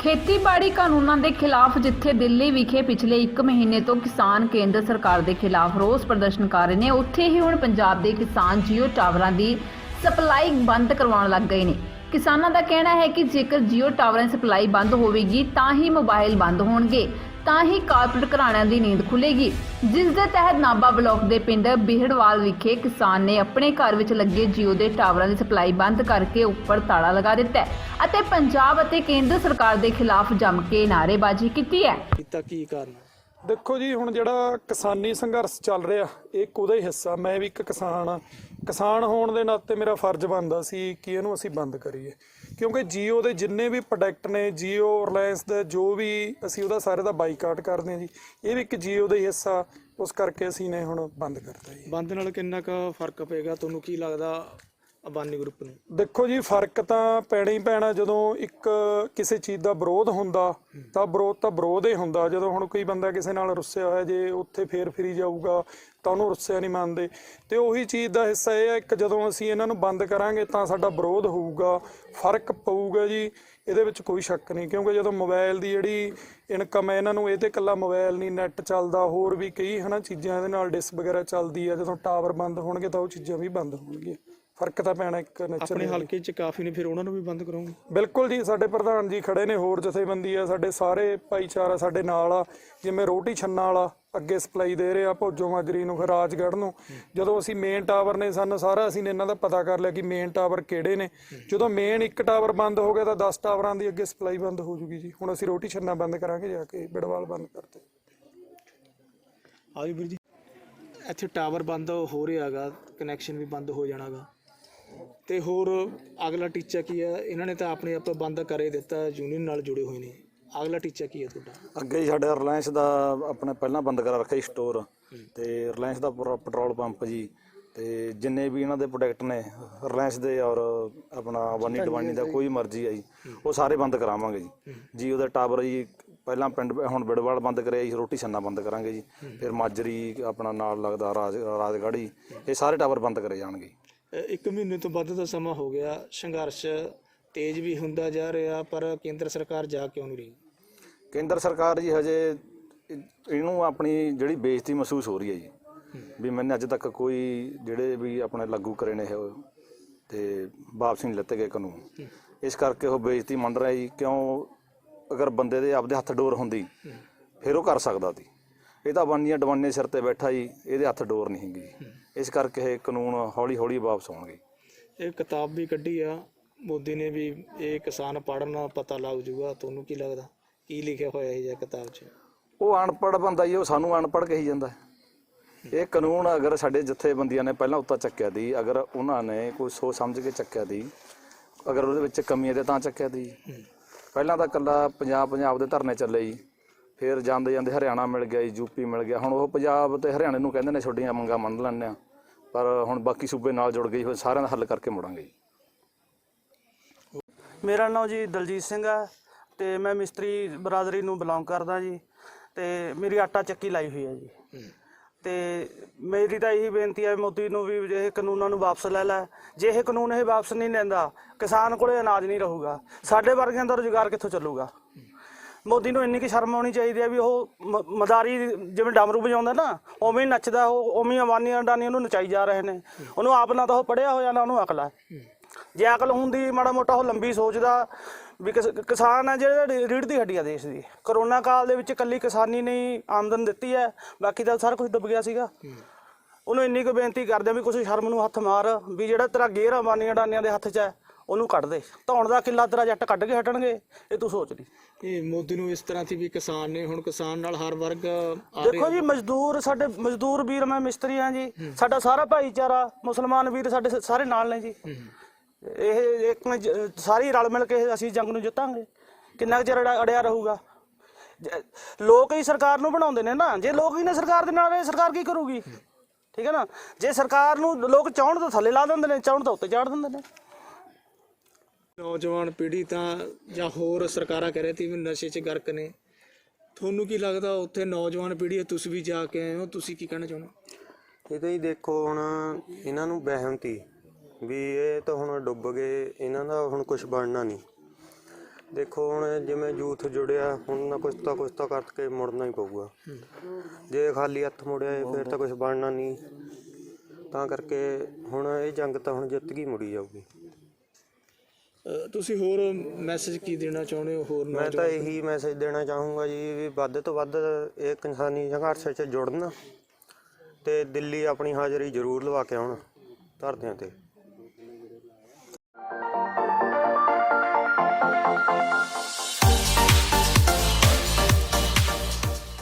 ਖੇਤੀਬਾੜੀ ਕਾਨੂੰਨਾਂ ਦੇ ਖਿਲਾਫ ਜਿੱਥੇ ਦਿੱਲੀ ਵਿਖੇ ਪਿਛਲੇ 1 ਮਹੀਨੇ ਤੋਂ ਕਿਸਾਨ ਕੇਂਦਰ ਸਰਕਾਰ ਦੇ ਖਿਲਾਫ ਰੋਸ ਪ੍ਰਦਰਸ਼ਨ ਕਰ ਰਹੇ ਨੇ, ਉੱਥੇ ਹੀ ਹੁਣ ਪੰਜਾਬ ਦੇ ਕਿਸਾਨ ਜੀਓ ਟਾਵਰਾਂ ਦੀ ਸਪਲਾਈ ਬੰਦ ਕਰਵਾਉਣ ਲੱਗ ਗਏ ਨੇ। ਕਿਸਾਨਾਂ ਦਾ ਕਹਿਣਾ ਹੈ ਕਿ ਜੇਕਰ ਜੀਓ ਟਾਵਰਾਂ ਦੀ ਸਪਲਾਈ ਬੰਦ ਹੋਵੇਗੀ, ਤਾਂ ਹੀ ਮੋਬਾਈਲ ਬੰਦ ਹੋਣਗੇ, ਤਾਂ ਹੀ ਕਾਰਪੋਰੇਟ ਘਰਾਣਿਆਂ ਦੀ ਨੀਂਦ ਖੁੱਲੇਗੀ ਜਿਸ ਦੇ ਤਹਿਤ ਨਾਬਾ ਬਲਾਕ ਦੇ ਪਿੰਡ ਬਿਹੜਵਾਲ ਵਿਖੇ ਕਿਸਾਨ ਨੇ ਆਪਣੇ ਘਰ ਵਿੱਚ ਲੱਗੇ ਜੀਓ ਦੇ ਟਾਵਰਾਂ ਦੀ ਸਪਲਾਈ ਬੰਦ ਕਰਕੇ ਉੱਪਰ ਤਾਲਾ ਲਗਾ ਦਿੱਤਾ ਹੈ ਅਤੇ ਪੰਜਾਬ ਅਤੇ ਕੇਂਦਰ ਸਰਕਾਰ ਦੇ ਖਿਲਾਫ ਜੰਮ ਕੇ ਨਾਅਰੇਬਾਜ਼ੀ ਕੀਤੀ ਹੈ। ਕੀਤਾ ਕੀ ਕਾਰਨ? ਦੇਖੋ ਜੀ, ਹੁਣ ਜਿਹੜਾ ਕਿਸਾਨੀ ਸੰਘਰਸ਼ ਚੱਲ ਰਿਹਾ, ਇਹ ਉਹਦਾ ਹੀ ਹਿੱਸਾ। ਮੈਂ ਵੀ ਇੱਕ ਕਿਸਾਨ ਆ ਕਿਸਾਨ ਹੋਣ ਦੇ ਨਾਤੇ ਮੇਰਾ ਫਰਜ਼ ਬਣਦਾ ਸੀ ਕਿ ਇਹਨੂੰ ਅਸੀਂ ਬੰਦ ਕਰੀਏ। ਕਿਉਂਕਿ ਜੀਓ ਦੇ ਜਿੰਨੇ ਵੀ ਪ੍ਰੋਡਕਟ ਨੇ, ਜੀਓ, ਰਿਲਾਇੰਸ ਦੇ ਜੋ ਵੀ ਅਸੀਂ ਉਹਦਾ ਸਾਰੇ ਦਾ ਬਾਈਕਾਟ ਕਰਦੇ ਹਾਂ ਜੀ, ਇਹ ਵੀ ਇੱਕ ਜੀਓ ਦਾ ਹੀ ਹਿੱਸਾ। ਉਸ ਕਰਕੇ ਅਸੀਂ ਨੇ ਹੁਣ ਬੰਦ ਕਰਤਾ ਜੀ। ਬੰਦ ਨਾਲ ਕਿੰਨਾ ਕੁ ਫ਼ਰਕ ਪਏਗਾ? ਤੁਹਾਨੂੰ ਕੀ ਲੱਗਦਾ ਅਬਾਨੀ ਗਰੁੱਪ ਨੂੰ। ਦੇਖੋ ਜੀ, ਫ਼ਰਕ ਤਾਂ ਪੈਣਾ ਹੀ ਪੈਣਾ ਜਦੋਂ ਇੱਕ ਕਿਸੇ ਚੀਜ਼ ਦਾ ਵਿਰੋਧ ਹੁੰਦਾ, ਤਾਂ ਵਿਰੋਧ ਤਾਂ ਵਿਰੋਧ ਹੀ ਹੁੰਦਾ। ਜਦੋਂ ਹੁਣ ਕੋਈ ਬੰਦਾ ਕਿਸੇ ਨਾਲ ਰੁੱਸਿਆ ਹੋਇਆ, ਜੇ ਉੱਥੇ ਫੇਰ ਫਿਰੀ ਜਾਊਗਾ, ਤਾਂ ਉਹਨੂੰ ਰੁੱਸਿਆ ਨਹੀਂ ਮੰਨਦੇ। ਤੇ ਉਹੀ ਚੀਜ਼ ਦਾ ਹਿੱਸਾ ਇਹ ਹੈ, ਇੱਕ ਜਦੋਂ ਅਸੀਂ ਇਹਨਾਂ ਨੂੰ ਬੰਦ ਕਰਾਂਗੇ, ਤਾਂ ਸਾਡਾ ਵਿਰੋਧ ਹੋਊਗਾ, ਫ਼ਰਕ ਪਊਗਾ ਜੀ। ਇਹਦੇ ਵਿੱਚ ਕੋਈ ਸ਼ੱਕ ਨਹੀਂ, ਕਿਉਂਕਿ ਜਦੋਂ ਮੋਬਾਈਲ ਦੀ ਜਿਹੜੀ ਇਨਕਮ ਹੈ, ਇਹਨਾਂ ਨੂੰ ਇਹ ਤੇ ਇਕੱਲਾ ਮੋਬਾਈਲ ਨਹੀਂ, ਨੈੱਟ ਚੱਲਦਾ, ਹੋਰ ਵੀ ਕਈ ਹਨਾ ਚੀਜ਼ਾਂ ਇਹਦੇ ਨਾਲ ਡਿਸ ਵਗੈਰਾ ਚੱਲਦੀ ਆ ਜਦੋਂ ਟਾਵਰ ਬੰਦ ਹੋਣਗੇ, ਤਾਂ ਉਹ ਚੀਜ਼ਾਂ ਵੀ ਬੰਦ ਹੋਣਗੀਆਂ। ਫ਼ਰਕ ਤਾਂ ਪੈਣਾ ਇੱਕ ਆਪਣੇ ਨੇਚਰ ਹਲਕੇ 'ਚ ਕਾਫੀ ਨੇ ਫਿਰ ਉਹਨਾਂ ਨੂੰ ਵੀ ਬੰਦ ਕਰੋਗੇ ਬਿਲਕੁਲ ਜੀ ਸਾਡੇ ਪ੍ਰਧਾਨ ਜੀ ਖੜੇ ਨੇ ਹੋਰ ਜਥੇਬੰਦੀ ਆ ਸਾਡੇ ਸਾਰੇ ਭਾਈਚਾਰਾ ਸਾਡੇ ਨਾਲ ਆ ਜਿਵੇਂ ਰੋਟੀ ਛੰਨਾ ਵਾਲਾ ਅੱਗੇ ਸਪਲਾਈ ਦੇ ਰਿਹਾ ਭੋਜੋ ਮਾਜਰੀ ਨੂੰ ਰਾਜਗੜ੍ਹ ਨੂੰ। ਜਦੋਂ ਅਸੀਂ ਮੇਨ ਟਾਵਰ ਨੇ ਸਾਨੂੰ ਸਾਰਾ ਅਸੀਂ ਨੇ ਇਹਨਾਂ ਦਾ ਪਤਾ ਕਰ ਲਿਆ ਕਿ ਮੇਨ ਟਾਵਰ ਕਿਹੜੇ ਨੇ। ਜਦੋਂ ਮੇਨ ਇੱਕ ਟਾਵਰ ਬੰਦ ਹੋ ਗਿਆ ਤਾਂ 10 ਟਾਵਰਾਂ ਦੀ ਅੱਗੇ ਸਪਲਾਈ ਬੰਦ ਹੋ ਜੂਗੀ ਜੀ। ਹੁਣ ਅਸੀਂ ਰੋਟੀ ਛੰਨਾ ਬੰਦ ਕਰਾਂਗੇ ਜਾ ਕੇ ਬਿੜਵਾਲ ਬੰਦ ਕਰਤੇ। ਆਜੋ ਵੀਰ ਜੀ ਇੱਥੇ ਟਾਵਰ ਬੰਦ ਹੋ ਰਿਹਾਗਾ ਕਨੈਕਸ਼ਨ ਵੀ ਬੰਦ ਹੋ ਜਾਣਾਗਾ। ਤੇ ਹੋਰ ਅਗਲਾ ਟੀਚਾ ਕੀ ਹੈ ਇਹਨਾਂ ਨੇ ਤਾਂ ਆਪਣੇ ਆਪ ਬੰਦ ਕਰੇ ਦਿੱਤਾ ਯੂਨੀਅਨ ਨਾਲ ਜੁੜੇ ਹੋਏ ਨੇ। ਅਗਲਾ ਟੀਚਾ ਕੀ ਹੈ ਤੁਹਾਡਾ? ਅੱਗੇ ਹੀ ਸਾਡਾ ਰਿਲਾਇੰਸ ਦਾ ਆਪਣੇ ਪਹਿਲਾਂ ਬੰਦ ਕਰਾ ਰੱਖਿਆ ਸੀ ਸਟੋਰ ਤੇ ਰਿਲਾਇੰਸ ਦਾ ਪੂਰਾ ਪੈਟਰੋਲ ਪੰਪ ਜੀ। ਤੇ ਜਿੰਨੇ ਵੀ ਇਹਨਾਂ ਦੇ ਪ੍ਰੋਡਕਟ ਨੇ ਰਿਲਾਇੰਸ ਦੇ ਔਰ ਆਪਣਾ ਵਨੀ ਡਵਾਨੀ ਦਾ ਕੋਈ ਮਰਜ਼ੀ ਆ ਜੀ, ਉਹ ਸਾਰੇ ਬੰਦ ਕਰਾਵਾਂਗੇ ਜੀ। ਜੀ, ਉਹਦਾ ਟਾਵਰ ਜੀ, ਪਹਿਲਾਂ ਪਿੰਡ ਹੁਣ ਬਿੜਵਾਲ ਬੰਦ ਕਰਿਆ ਜੀ, ਰੋਟੀ ਛੰਨਾ ਬੰਦ ਕਰਾਂਗੇ ਜੀ। ਫਿਰ ਮਾਜਰੀ ਆਪਣਾ ਨਾਲ ਲੱਗਦਾ ਰਾਜ ਰਾਜਗੜ੍ਹੀ ਇਹ ਸਾਰੇ ਟਾਵਰ ਬੰਦ ਕਰੇ ਜਾਣਗੇ। ਇੱਕ ਮਹੀਨੇ ਤੋਂ ਵੱਧ ਦਾ ਸਮਾਂ ਹੋ ਗਿਆ। ਸੰਘਰਸ਼ ਤੇਜ਼ ਵੀ ਹੁੰਦਾ ਜਾ ਰਿਹਾ ਪਰ ਕੇਂਦਰ ਸਰਕਾਰ ਜਾ ਕਿਉਂ ਨਹੀਂ ਰਹੀ? ਕੇਂਦਰ ਸਰਕਾਰ ਜੀ ਹਜੇ ਇਹ- ਇਹਨੂੰ ਆਪਣੀ ਜਿਹੜੀ ਬੇਇੱਜ਼ਤੀ ਮਹਿਸੂਸ ਹੋ ਰਹੀ ਹੈ ਜੀ। ਵੀ ਮੈਨੇ ਅੱਜ ਤੱਕ ਕੋਈ ਜਿਹੜੇ ਵੀ ਆਪਣੇ ਲਾਗੂ ਕਰੇ ਨੇ ਇਹ ਤੇ ਵਾਪਸ ਨਹੀਂ ਲੱਤੇ ਗਏ ਕਾਨੂੰਨ। ਇਸ ਕਰਕੇ ਉਹ ਬੇਇੱਜ਼ਤੀ ਮੰਨ ਰਿਹਾ ਜੀ। ਕਿਉਂ? ਅਗਰ ਬੰਦੇ ਦੇ ਆਪਦੇ ਹੱਥ ਡੋਰ ਹੁੰਦੀ ਫਿਰ ਉਹ ਕਰ ਸਕਦਾ ਸੀ। ਇਹ ਤਾਂ ਬਾਨੀਆਂ ਡਵਾਨੇ ਸਿਰ ਤੇ ਬੈਠਾ ਜੀ। ਇਹਦੇ ਹੱਥ ਡੋਰ ਨਹੀਂ ਹੈਗੀ ਜੀ। ਇਸ ਕਰਕੇ ਇਹ ਕਾਨੂੰਨ ਹੌਲੀ ਹੌਲੀ ਵਾਪਸ ਆਉਣਗੇ। ਇਹ ਕਿਤਾਬ ਵੀ ਕੱਢੀ ਆ। ਮੋਦੀ ਨੇ ਵੀ ਇਹ ਕਿਸਾਨ ਪੜ੍ਹਨਾ ਪਤਾ ਲੱਗ ਜੂਗਾ ਤੁਹਾਨੂੰ ਕੀ ਲੱਗਦਾ? ਕੀ ਲਿਖਿਆ ਹੋਇਆ ਹੈ ਇਹ ਕਿਤਾਬ 'ਚ? ਉਹ ਅਨਪੜ੍ਹ ਬੰਦਾ ਜੀ ਉਹ ਸਾਨੂੰ ਅਨਪੜ੍ਹ ਕਹੀ ਜਾਂਦਾ। ਹੈ। ਇਹ ਕਾਨੂੰਨ ਅਗਰ ਸਾਡੇ ਜਥੇਬੰਦੀਆਂ ਨੇ ਪਹਿਲਾਂ ਉੱਤਾ ਚੱਕਿਆ ਦੀ ਅਗਰ ਉਹਨਾਂ ਨੇ ਕੋਈ ਸੋਚ ਸਮਝ ਕੇ ਚੱਕਿਆ ਦੀ ਅਗਰ ਉਹਦੇ ਵਿੱਚ ਕਮੀ ਹੈ ਤੇ ਤਾਂ ਚੱਕਿਆ ਦੀ। ਪਹਿਲਾਂ ਤਾਂ ਕੱਲਾ ਪੰਜਾਬ ਪੰਜਾਬ ਦੇ ਧਰਨੇ ਚੱਲੇ ਜੀ। ਫਿਰ ਜਾਂਦੇ ਜਾਂਦੇ ਹਰਿਆਣਾ ਮਿਲ ਗਿਆ ਜੀ ਯੂਪੀ ਮਿਲ ਗਿਆ। ਹੁਣ ਉਹ ਪੰਜਾਬ ਤੇ ਹਰਿਆਣੇ ਨੂੰ ਕਹਿੰਦੇ ਨੇ ਛੋਡੀਆਂ ਮੰਗਾਂ ਮੰਨ ਲੈਂਦੇ ਆ ਪਰ ਹੁਣ ਬਾਕੀ ਸੂਬੇ ਨਾਲ ਜੁੜ ਗਏ ਫਿਰ ਸਾਰਿਆਂ ਦਾ ਹੱਲ ਕਰਕੇ ਮੁੜਾਂਗੇ ਜੀ। ਮੇਰਾ ਨਾਮ ਜੀ ਦਲਜੀਤ ਸਿੰਘ ਹੈ ਤੇ ਮੈਂ ਮਿਸਤਰੀ ਬਰਾਦਰੀ ਨੂੰ ਬਿਲੋਂਗ ਕਰਦਾ ਜੀ ਤੇ ਮੇਰੀ ਆਟਾ ਚੱਕੀ ਲਾਈ ਹੋਈ ਹੈ ਜੀ। ਤੇ ਮੇਰੀ ਤਾਂ ਇਹੀ ਬੇਨਤੀ ਹੈ ਮੋਦੀ ਨੂੰ ਵੀ ਇਹ ਕਾਨੂੰਨਾਂ ਨੂੰ ਵਾਪਸ ਲੈ ਲੈ। ਜੇ ਇਹ ਕਾਨੂੰਨ ਇਹ ਵਾਪਸ ਨਹੀਂ ਲੈਂਦਾ ਕਿਸਾਨ ਕੋਲੇ ਅਨਾਜ ਨਹੀਂ ਰਹੂਗਾ। ਸਾਡੇ ਵਰਗਿਆਂ ਦਾ ਰੁਜ਼ਗਾਰ ਕਿੱਥੋਂ ਚੱਲੂਗਾ? ਮੋਦੀ ਨੂੰ ਇੰਨੀ ਕਿ ਸ਼ਰਮ ਆਉਣੀ ਚਾਹੀਦੀ ਹੈ ਵੀ ਉਹ ਮ- ਮਦਾਰੀ ਜਿਵੇਂ ਡਮਰੂ ਵਜਾਉਂਦਾ ਨਾ, ਉਵੇਂ ਹੀ ਨੱਚਦਾ, ਉਹ ਉਵੇਂ ਹੀ ਅਵਾਨੀ ਅਡਾਨੀ ਉਹਨੂੰ ਨਚਾਈ ਜਾ ਰਹੇ ਨੇ। ਉਹਨੂੰ ਆਪ ਨਾ ਤਾਂ ਉਹ ਪੜਿਆ ਹੋਇਆ ਨਾ, ਉਹਨੂੰ ਅਕਲ ਹੈ ਜੇ ਅਕਲ ਹੁੰਦੀ, ਮਾੜਾ ਮੋਟਾ ਉਹ ਲੰਬੀ ਸੋਚਦਾ ਵੀ ਕਿਸ- ਕਿਸਾਨ ਆ ਜਿਹੜਾ ਰੀ- ਰੀੜ੍ਹ ਦੀ ਹੱਡੀ ਆ ਦੇਸ਼ ਦੀ। ਕਰੋਨਾ ਕਾਲ ਦੇ ਵਿੱਚ ਇਕੱਲੀ ਕਿਸਾਨੀ ਨੇ ਹੀ ਆਮਦਨ ਦਿੱਤੀ ਹੈ ਬਾਕੀ ਤਾਂ ਸਾਰਾ ਕੁਝ ਡੁੱਬ ਗਿਆ ਸੀਗਾ। ਉਹਨੂੰ ਇੰਨੀ ਕੁ ਬੇਨਤੀ ਕਰਦੇ ਆ ਵੀ ਕੁਛ ਸ਼ਰਮ ਨੂੰ ਹੱਥ ਮਾਰ, ਵੀ ਜਿਹੜਾ ਤੇਰਾ ਗੇਰ ਅਮਾਨੀਆਂ ਅਡਾਨੀਆਂ ਦੇ ਹੱਥ 'ਚ ਹੈ ਉਹਨੂੰ ਕੱਢ ਦੇ। ਧੌਣ ਦਾ ਕਿੱਲਾ ਤੇਰਾ ਜੱਟ ਕੱਢ ਕੇ ਹਟਣਗੇ ਇਹ ਤੂੰ ਸੋਚ ਲਈ। ਇਹ ਮੋਦੀ ਨੂੰ ਇਸ ਤਰ੍ਹਾਂ ਸੀ ਵੀ ਕਿਸਾਨ ਨੇ ਹੁਣ ਕਿਸਾਨ ਨਾਲ ਹਰ ਵਰਗ ਆ ਦੇਖੋ ਜੀ ਮਜ਼ਦੂਰ ਸਾਡੇ ਮਜ਼ਦੂਰ ਵੀਰ ਮੈਂ ਮਿਸਤਰੀ ਹਾਂ ਜੀ। ਸਾਡਾ ਸਾਰਾ ਭਾਈਚਾਰਾ ਮੁਸਲਮਾਨ ਵੀਰ ਸਾਡੇ ਸ- ਸਾਰੇ ਨਾਲ ਨੇ ਜੀ। ਇਹ ਇੱਕ ਜ- ਸਾਰੀ ਰਲ ਮਿਲ ਕੇ ਅਸੀਂ ਜੰਗ ਨੂੰ ਜਿੱਤਾਂਗੇ। ਕਿੰਨਾ ਕੁ ਚਿਰ ਅੜਿਆ- ਅੜਿਆ ਰਹੂਗਾ? ਜ- ਲੋਕ ਹੀ ਸਰਕਾਰ ਨੂੰ ਬਣਾਉਂਦੇ ਨੇ ਨਾ। ਜੇ ਲੋਕ ਹੀ ਨੇ ਸਰਕਾਰ ਦੇ ਨਾਲ ਰਹੇ ਸਰਕਾਰ ਕੀ ਕਰੂਗੀ? ਠੀਕ ਹੈ ਨਾ? ਜੇ ਸਰਕਾਰ ਨੂੰ ਲੋਕ ਚਾਹਣ ਤਾਂ ਥੱਲੇ ਲਾ ਦਿੰਦੇ ਨੇ ਚਾਹਣ ਤਾਂ ਉੱਤੇ ਚਾੜ ਦਿੰਦੇ ਨੇ। ਨੌਜਵਾਨ ਪੀੜ੍ਹੀ ਤਾਂ ਜਾਂ ਹੋਰ ਸਰਕਾਰਾਂ ਕਹਿ ਰਹੇ ਸੀ ਵੀ ਨਸ਼ੇ 'ਚ ਗਰਕ ਨੇ। ਤੁਹਾਨੂੰ ਕੀ ਲੱਗਦਾ ਉੱਥੇ ਨੌਜਵਾਨ ਪੀੜ੍ਹੀ ਹੈ, ਤੁਸੀਂ ਵੀ ਜਾ ਕੇ ਆਏ ਹੋ? ਤੁਸੀਂ ਕੀ ਕਹਿਣਾ ਚਾਹੁੰਦੇ ਹੋ? ਇਹ ਤਾਂ ਹੀ ਦੇਖੋ ਹੁਣ ਇਹਨਾਂ ਨੂੰ ਵਹਿਮ ਤੀ ਵੀ ਇਹ ਤਾਂ ਹੁਣ ਡੁੱਬ ਗਏ, ਇਹਨਾਂ ਦਾ ਹੁਣ ਕੁਝ ਬਣਨਾ ਨਹੀਂ। ਦੇਖੋ ਹੁਣ ਜਿਵੇਂ ਯੂਥ ਜੁੜਿਆ, ਹੁਣ ਨਾ ਕੁਛ ਤਾਂ ਕੁਛ ਤਾਂ ਕਰਕੇ ਮੁੜਨਾ ਹੀ ਪਊਗਾ। ਜੇ ਖਾਲੀ ਹੱਥ ਮੁੜਿਆ ਇਹ, ਫਿਰ ਤਾਂ ਕੁਝ ਬਣਨਾ ਨਹੀਂ। ਤਾਂ ਕਰਕੇ ਹੁਣ ਇਹ ਜੰਗ ਤਾਂ ਹੁਣ ਜਿੱਤ ਗਈ ਮੁੜੀ ਜਾਊਗੀ। ਤੁਸੀਂ ਹੋਰ ਮੈਸੇਜ ਕੀ ਦੇਣਾ ਚਾਹੁੰਦੇ ਹੋ ਹੋਰ ਮੈਂ ਤਾਂ ਇਹੀ ਮੈਸੇਜ ਦੇਣਾ ਚਾਹੂੰਗਾ ਜੀ ਵੀ ਵੱਧ ਤੋਂ ਵੱਧ ਇਹ ਕਿਸਾਨੀ ਸੰਘਰਸ਼ 'ਚ ਜੁੜਨ ਤੇ ਦਿੱਲੀ ਆਪਣੀ ਹਾਜ਼ਰੀ ਜ਼ਰੂਰ ਲਵਾ ਕੇ ਆਉਣ ਧਰਦਿਆਂ ਤੇ।